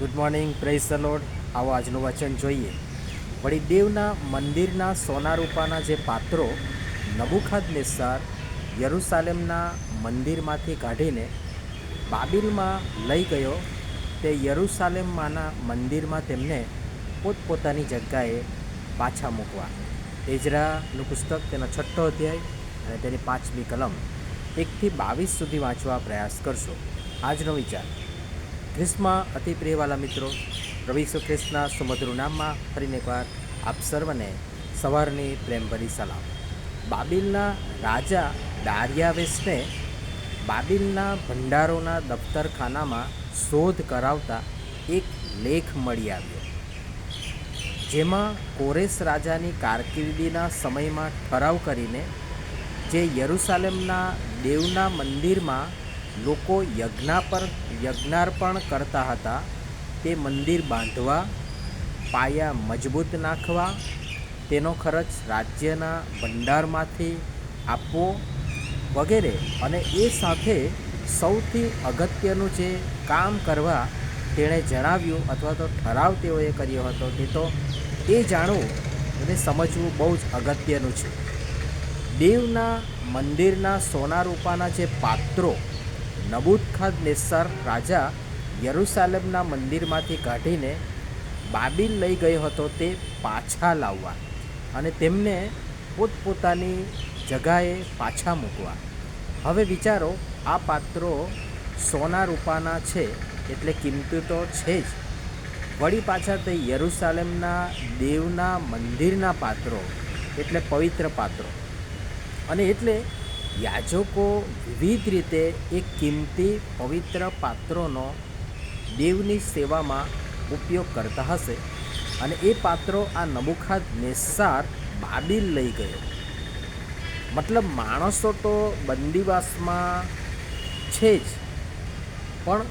Good morning praise the Lord આવો આજનું વચન જોઈએ. વળી દેવના મંદિરના સોના રૂપાના જે પાત્રો નબુખાદ નેસાર યરુસાલેમના મંદિરમાંથી કાઢીને બાબિલમાં લઈ ગયો, તે યરુસાલેમમાંના મંદિરમાં તેમને પોતપોતાની જગ્યાએ પાછા મૂકવા. એજરાનું પુસ્તક, તેનો છઠ્ઠો અધ્યાય અને તેની પાંચમી કલમ. એકથી બાવીસ સુધી વાંચવા પ્રયાસ કરશો. આજનો વિચાર. ખ્રિસ્તમાં અતિ પ્રિયવાલા મિત્રો, રવિ ઈસુ ખ્રિસ્તના સુમધુર નામમાં ફરીને એકવાર આપ સર્વને સવારની પ્રેમભરી સલામ. બાબિલના રાજા દારિયાવેશને બાબિલના ભંડારોના દફતરખાનામાં શોધ કરાવતા એક લેખ મળી આવ્યો. જેમાં કોરેશ રાજાની કારકિર્દીના સમયમાં ઠરાવ કરીને જે યરુસાલેમના દેવના મંદિરમાં લોકો યજ્ઞા પર યજ્ઞાર્પણ કરતા હતા. તે મંદિર બાંધવા, પાયા મજબૂત નાખવા, તેનો ખર્ચ રાજ્યના ભંડારમાંથી આપવો વગેરે અને એ સાથે સૌથી અગત્યનું જે કામ કરવા તેણે જણાવ્યું અથવા તો ઠરાવ તેઓએ કર્યો હતો તે તો એ જાણવું અને સમજવું બહુ જ અગત્યનું છે. દેવના મંદિરના સોના રૂપાના જે પાત્રો નબૂદખાદ નેસર રાજા યરુસાલેમના મંદિરમાંથી કાઢીને બાબિલ લઈ ગયો હતો તે પાછા લાવવા અને તેમને પોતપોતાની જગાએ પાછા મૂકવા. હવે વિચારો, આ પાત્રો સોના રૂપાના છે એટલે કિંમતી તો છે જ. વળી પાછા તે યરુસાલેમના દેવના મંદિરના પાત્રો એટલે પવિત્ર પાત્રો. અને એટલે યાજકો વિવિધ રીતે એ કિંમતી પવિત્ર પાત્રોનો દેવની સેવામાં ઉપયોગ કરતા હશે અને એ પાત્રો આ નબુખાદ નેસાર બાબિલ લઈ ગયો. મતલબ માણસો તો બંદીવાસમાં છે જ, પણ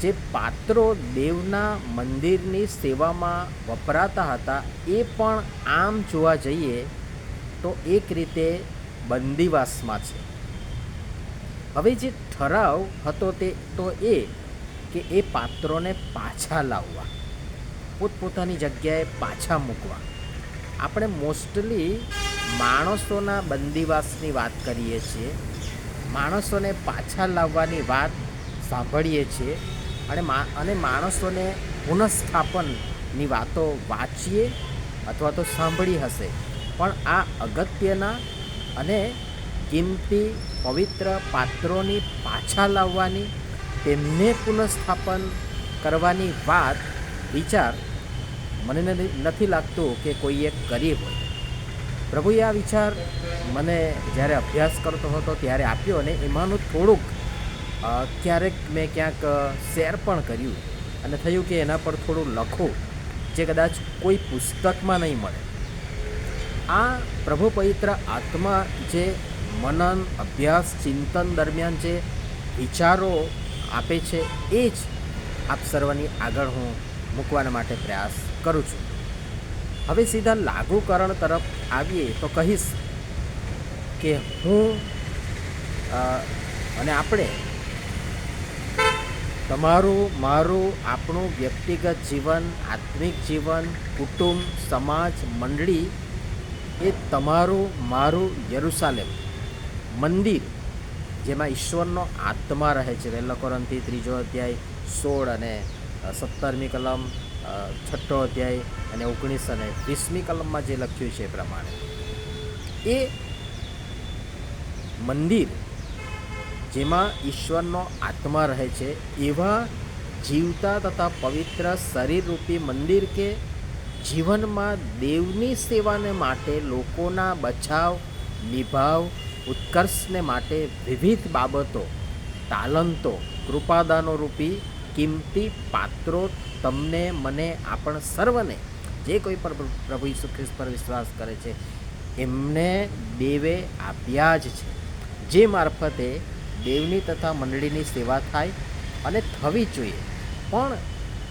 જે પાત્રો દેવના મંદિરની સેવામાં વપરાતા હતા એ પણ આમ જોવા જઈએ તો એક રીતે બંદીવાસમાં છે. હવે જે ઠરાવ હતો તે તો એ કે એ પાત્રોને પાછા લાવવા, પોતપોતાની જગ્યાએ પાછા મૂકવા. આપણે મોસ્ટલી માણસોના બંદીવાસની વાત કરીએ છીએ, માણસોને પાછા લાવવાની વાત સાંભળીએ છીએ અને મા, અને માણસોને પુનઃસ્થાપનની વાતો વાંચીએ અથવા તો સાંભળી હશે. પણ આ અગત્યના અને કિંમતી પવિત્ર પાત્રોની પાછા લાવવાની, તેમને પુનઃસ્થાપન કરવાની વાત, વિચાર મને નથી લાગતું કે કોઈએ કરી હોય. પ્રભુએ આ વિચાર મને જ્યારે અભ્યાસ કરતો હતો ત્યારે આપ્યો અને એમાંનું થોડુંક ક્યારેક મેં ક્યાંક શેર પણ કર્યું. અને થયું કે એના પર થોડું લખો, જે કદાચ કોઈ પુસ્તકમાં નહીં મળે. આ પ્રભુ પવિત્ર આત્મા જે મનન, અભ્યાસ, ચિંતન દરમિયાન જે વિચારો આપે છે, એ જ આપ સર્વની આગળ હું મૂકવાના માટે પ્રયાસ કરું છું. હવે સીધા લાગુકરણ તરફ આવીએ તો કહીશ કે હું અને આપણે તમારું, મારું, આપણું વ્યક્તિગત જીવન, આત્મિક જીવન, કુટુંબ, સમાજ, મંડળી એ તમારું, મારું યરુસાલેમ. મંદિર, જેમાં ઈશ્વરનો આત્મા રહે છે. વહેલો ત્રીજો અધ્યાય, સોળ અને સત્તરમી કલમ છઠ્ઠો અધ્યાય અને ઓગણીસ અને વીસમી કલમમાં જે લખ્યું છે એ પ્રમાણે. એ મંદિર, જેમાં ઈશ્વરનો આત્મા રહે છે, એવા જીવતા તથા પવિત્ર શરીરરૂપી મંદિર કે જીવનમાં દેવની સેવાને માટે લોકોના બચાવ, નિભાવ, ઉત્કર્ષને માટે વિવિધ બાબતો, તાલંતો કૃપાદાનો રૂપી કિંમતી પાત્રો તમને, મને, આપણ સર્વને, જે કોઈ પણ પ્રભુ- ઈસુ ખ્રિસ્ત પર વિશ્વાસ કરે છે, એમને દેવે આપ્યા જ છે. જે મારફતે દેવની તથા મંડળીની સેવા થાય અને થવી જોઈએ. પણ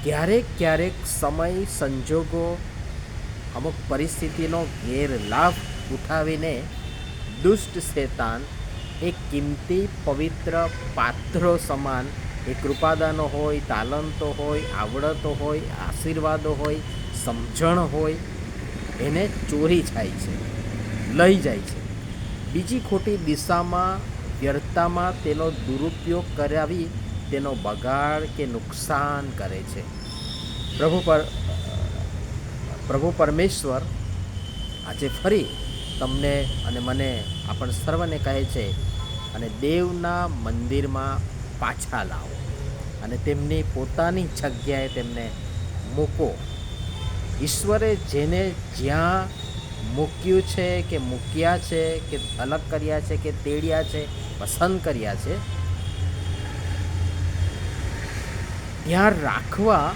ક્યારેક ક્યારેક સમય, સંજોગો, અમુક પરિસ્થિતિનો ગેરલાભ ઉઠાવીને દુષ્ટ શેતાન એ કિંમતી પવિત્ર પાત્રો સમાન એ કૃપાદાનો હોય, તાલંતો હોય, આવડતો હોય, આશીર્વાદો હોય, સમજણ હોય, એને ચોરી જાય છે, લઈ જાય છે. બીજી ખોટી દિશામાં, વ્યર્થતામાં તેનો દુરુપયોગ કરાવી તેનો બગાડ કે નુકસાન કરે છે. પ્રભુ પર, પ્રભુ પરમેશ્વર આજે ફરી તમને અને મને આપણ સર્વને કહે છે અને દેવના મંદિરમાં પાછા લાવો અને તેમની પોતાની જગ્યાએ તેમને મૂકો. ઈશ્વરે જેને જ્યાં મૂક્યું છે કે મૂક્યા છે કે અલગ કર્યા છે કે તેડ્યા છે, પસંદ કર્યા છે ત્યાં રાખવા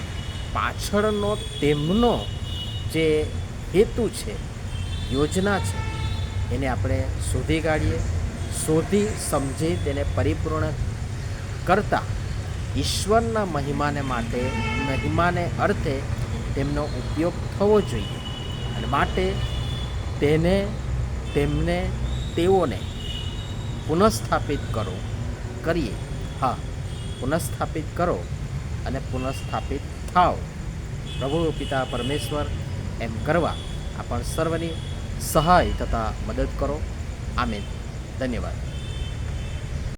પાછળનો તેમનો જે હેતુ છે, યોજના છે, એને આપણે શોધી કાઢીએ, શોધી સમજી તેને પરિપૂર્ણ કરતા ઈશ્વરના મહિમાને માટે, મહિમાને અર્થે તેમનો ઉપયોગ થવો જોઈએ. અને માટે તેને, તેમને, તેઓને પુનઃસ્થાપિત કરો, કરીએ. હા, પુનઃસ્થાપિત કરો. અને પુનઃસ્થાપિત થાવ પ્રભુ, પિતા પરમેશ્વર, એમ કરવા આપણ સર્વની સહાય તથા મદદ કરો. આમેન. ધન્યવાદ.